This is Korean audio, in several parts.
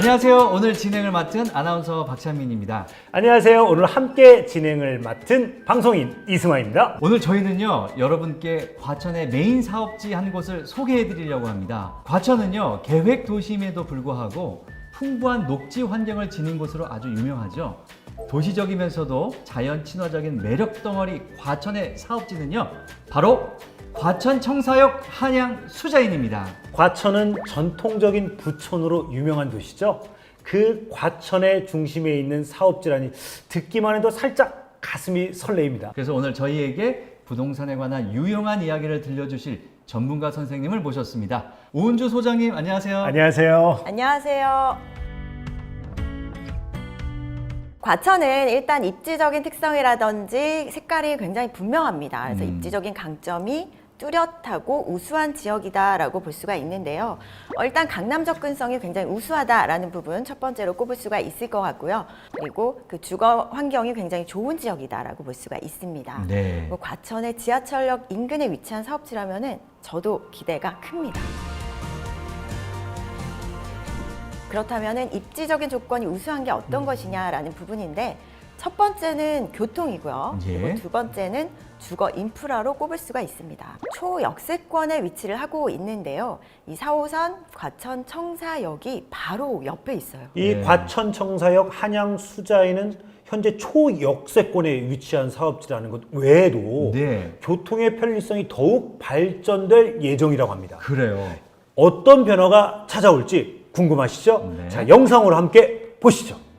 안녕하세요. 오늘 진행을 맡은 아나운서 박찬민입니다. 안녕하세요. 오늘 함께 진행을 맡은 방송인 이승환입니다. 오늘 저희는요, 여러분께 과천의 메인 사업지 한 곳을 소개해 드리려고 합니다. 과천은요, 계획 도심에도 불구하고 풍부한 녹지 환경을 지닌 곳으로 아주 유명하죠. 도시적이면서도 자연 친화적인 매력 덩어리 과천의 사업지는요, 바로 과천 청사역 한양 수자인입니다. 과천은 전통적인 부촌으로 유명한 도시죠. 그 과천의 중심에 있는 사업지라니 듣기만 해도 살짝 가슴이 설레입니다. 그래서 오늘 저희에게 부동산에 관한 유용한 이야기를 들려주실 전문가 선생님을 모셨습니다. 오은주 소장님 안녕하세요. 안녕하세요. 안녕하세요. 과천은 일단 입지적인 특성이라든지 색깔이 굉장히 분명합니다. 그래서 음. 입지적인 강점이 뚜렷하고 우수한 지역이다라고 볼 수가 있는데요. 어, 일단 강남 접근성이 굉장히 우수하다라는 부분 첫 번째로 꼽을 수가 있을 것 같고요. 그리고 그 주거 환경이 굉장히 좋은 지역이다라고 볼 수가 있습니다. 네. 뭐 과천의 지하철역 인근에 위치한 사업지라면은 저도 기대가 큽니다. 그렇다면은 입지적인 조건이 우수한 게 어떤 것이냐라는 부분인데 첫 번째는 교통이고요. 예. 그리고 두 번째는 주거 인프라로 꼽을 수가 있습니다. 초역세권에 위치를 하고 있는데요. 이 4호선 과천 청사역이 바로 옆에 있어요. 이 네. 과천 청사역 한양 수자에는 현재 초역세권에 위치한 사업지라는 것 외에도 네. 교통의 편리성이 더욱 발전될 예정이라고 합니다. 그래요. 어떤 변화가 찾아올지 궁금하시죠? 네. 자, 영상으로 함께 보시죠.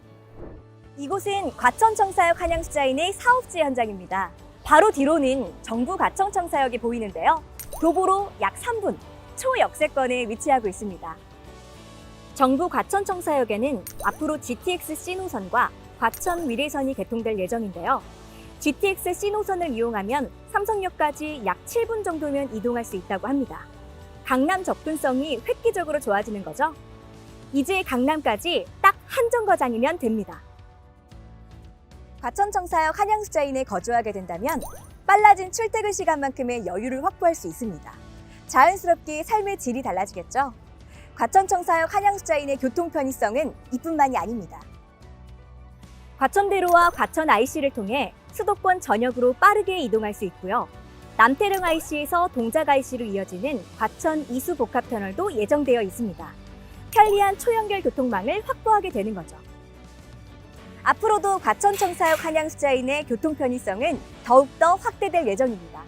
이곳은 과천청사역 한양수자인의 사업지 현장입니다. 바로 뒤로는 정부 과천청사역이 보이는데요. 도보로 약 3분, 초역세권에 위치하고 있습니다. 정부 과천청사역에는 앞으로 GTX C 노선과 과천 위례선이 개통될 예정인데요. GTX C 노선을 이용하면 삼성역까지 약 7분 정도면 이동할 수 있다고 합니다. 강남 접근성이 획기적으로 좋아지는 거죠. 이제 강남까지 딱 한 정거장이면 됩니다. 과천청사역 한양수자인에 거주하게 된다면 빨라진 출퇴근 시간만큼의 여유를 확보할 수 있습니다. 자연스럽게 삶의 질이 달라지겠죠. 과천청사역 한양수자인의 교통 편의성은 이뿐만이 아닙니다. 과천대로와 과천 IC를 통해 수도권 전역으로 빠르게 이동할 수 있고요. 남태릉 IC에서 동작 IC로 이어지는 과천 이수 복합 터널도 예정되어 있습니다. 편리한 초연결 교통망을 확보하게 되는 거죠. 앞으로도 과천청사역 한양수자인의 교통 편의성은 더욱더 확대될 예정입니다.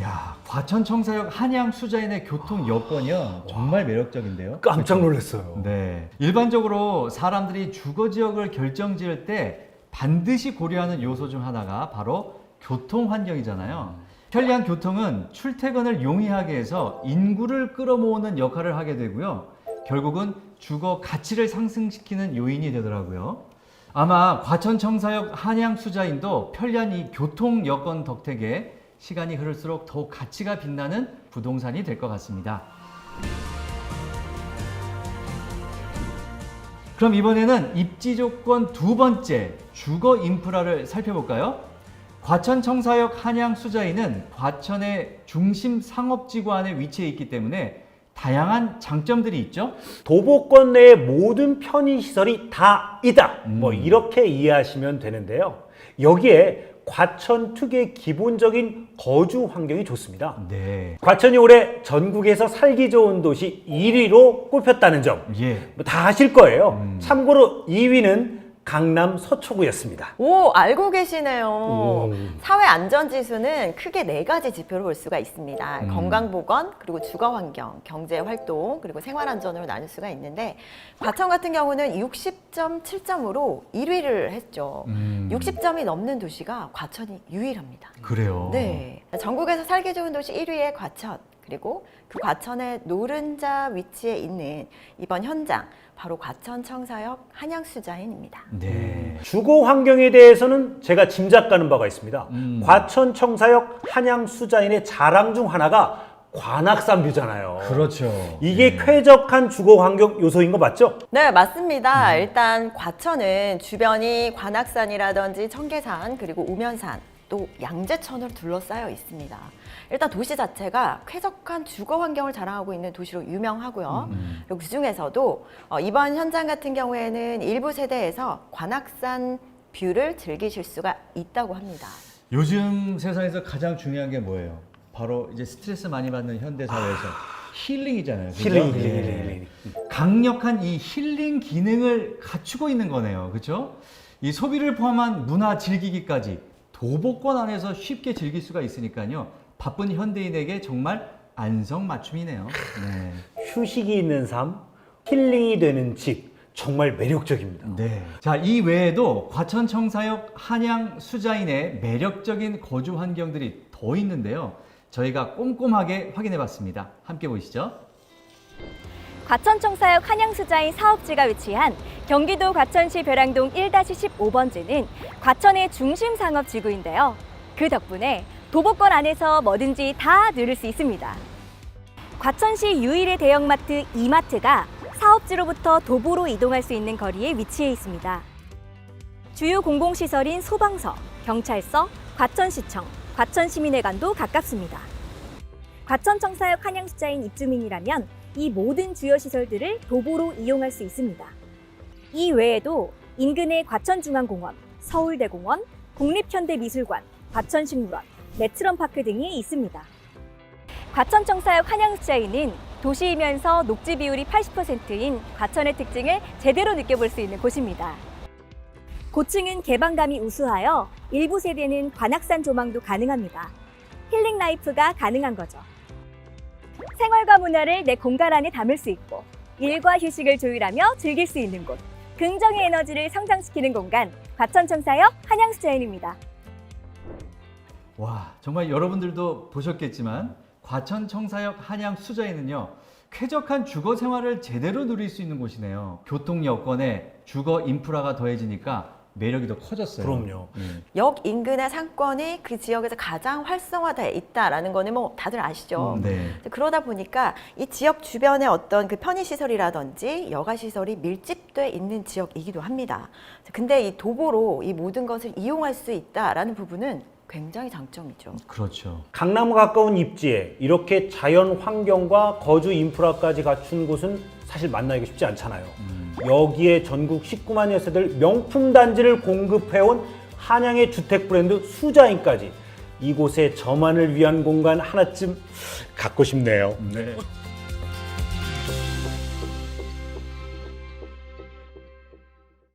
야, 과천 청사역 한양 수자인의 교통 여건이요. 정말 매력적인데요. 깜짝 놀랐어요. 네. 일반적으로 사람들이 주거 지역을 결정지을 때 반드시 고려하는 요소 중 하나가 바로 교통 환경이잖아요. 편리한 교통은 출퇴근을 용이하게 해서 인구를 끌어모으는 역할을 하게 되고요. 결국은 주거 가치를 상승시키는 요인이 되더라고요. 아마 과천 청사역 한양 수자인도 편리한 이 교통 여건 덕택에 시간이 흐를수록 더욱 가치가 빛나는 부동산이 될 것 같습니다. 그럼 이번에는 입지 조건 두 번째 주거 인프라를 살펴볼까요? 과천 청사역 한양 수자인은 과천의 중심 상업지구 안에 위치해 있기 때문에 다양한 장점들이 있죠. 도보권 내의 모든 편의 시설이 다 있다. 뭐 음. 이렇게 이해하시면 되는데요. 여기에 과천 특유의 기본적인 거주 환경이 좋습니다. 네. 과천이 올해 전국에서 살기 좋은 도시 1위로 꼽혔다는 점. 예. 뭐 다 아실 거예요. 음. 참고로 2위는 강남 서초구였습니다. 오, 알고 계시네요. 오. 사회 안전 지수는 크게 네 가지 지표로 볼 수가 있습니다. 음. 건강 보건, 그리고 주거 환경, 경제 활동, 그리고 생활 안전으로 나눌 수가 있는데 과천 같은 경우는 60.7점으로 1위를 했죠. 음. 60점이 넘는 도시가 과천이 유일합니다. 그래요. 네. 전국에서 살기 좋은 도시 1위의 과천. 그리고 그 과천의 노른자 위치에 있는 이번 현장 바로 과천 청사역 한양수자인입니다. 네. 주거 환경에 대해서는 제가 짐작 가는 바가 있습니다. 음. 과천 청사역 한양 수자인의 자랑 중 하나가 관악산 뷰잖아요. 그렇죠. 이게 쾌적한 주거 환경 요소인 거 맞죠? 네, 맞습니다. 일단 과천은 주변이 관악산이라든지 청계산 그리고 우면산 또 양재천으로 둘러싸여 있습니다. 일단 도시 자체가 쾌적한 주거 환경을 자랑하고 있는 도시로 유명하고요. 음. 그리고 그 중에서도 어, 이번 현장 같은 경우에는 일부 세대에서 관악산 뷰를 즐기실 수가 있다고 합니다. 요즘 세상에서 가장 중요한 게 뭐예요? 바로 이제 스트레스 많이 받는 현대 사회에서 힐링이잖아요. 그죠? 힐링, 힐링, 예. 힐링, 힐링. 강력한 이 힐링 기능을 갖추고 있는 거네요. 그렇죠? 이 소비를 포함한 문화 즐기기까지 도보권 안에서 쉽게 즐길 수가 있으니까요. 바쁜 현대인에게 정말 안성맞춤이네요. 네. 휴식이 있는 삶, 힐링이 되는 집 정말 매력적입니다. 네. 자, 이 외에도 과천 청사역 한양 수자인의 매력적인 거주 환경들이 더 있는데요. 저희가 꼼꼼하게 확인해 봤습니다. 함께 보시죠. 과천청사역 한양수자인 사업지가 위치한 경기도 과천시 벼랑동 1-15번지는 과천의 중심 상업지구인데요. 그 덕분에 도보권 안에서 뭐든지 다 누릴 수 있습니다. 과천시 유일의 대형마트 이마트가 사업지로부터 도보로 이동할 수 있는 거리에 위치해 있습니다. 주요 공공시설인 소방서, 경찰서, 과천시청, 과천시민회관도 가깝습니다. 과천청사역 한양수자인 입주민이라면 이 모든 주요 시설들을 도보로 이용할 수 있습니다. 이 외에도 인근의 과천중앙공원, 서울대공원, 국립현대미술관, 과천식물원, 네트런파크 등이 있습니다. 과천청사역 한양수자인은 도시이면서 녹지 비율이 80%인 과천의 특징을 제대로 느껴볼 수 있는 곳입니다. 고층은 개방감이 우수하여 일부 세대는 관악산 조망도 가능합니다. 힐링 라이프가 가능한 거죠. 생활과 문화를 내 공간 안에 담을 수 있고 일과 휴식을 조율하며 즐길 수 있는 곳. 긍정의 에너지를 성장시키는 공간 과천청사역 한양수자인입니다. 와, 정말 여러분들도 보셨겠지만 과천 청사역 한양 수자에는요. 쾌적한 주거 생활을 제대로 누릴 수 있는 곳이네요. 교통 여건에 주거 인프라가 더해지니까 매력이 더 커졌어요. 그럼요. 음. 역 인근의 상권이 그 지역에서 가장 활성화되어 있다라는 거는 뭐 다들 아시죠? 음, 네. 그러다 보니까 이 지역 주변에 어떤 그 편의 시설이라든지 여가 시설이 밀집돼 있는 지역이기도 합니다. 근데 이 도보로 이 모든 것을 이용할 수 있다라는 부분은 굉장히 장점이죠. 그렇죠. 강남 가까운 입지에 이렇게 자연 환경과 거주 인프라까지 갖춘 곳은 사실 만나기가 쉽지 않잖아요. 여기에 전국 19만 여 세들 명품 단지를 공급해온 한양의 주택 브랜드 수자인까지 이곳에 저만을 위한 공간 하나쯤 갖고 싶네요. 네.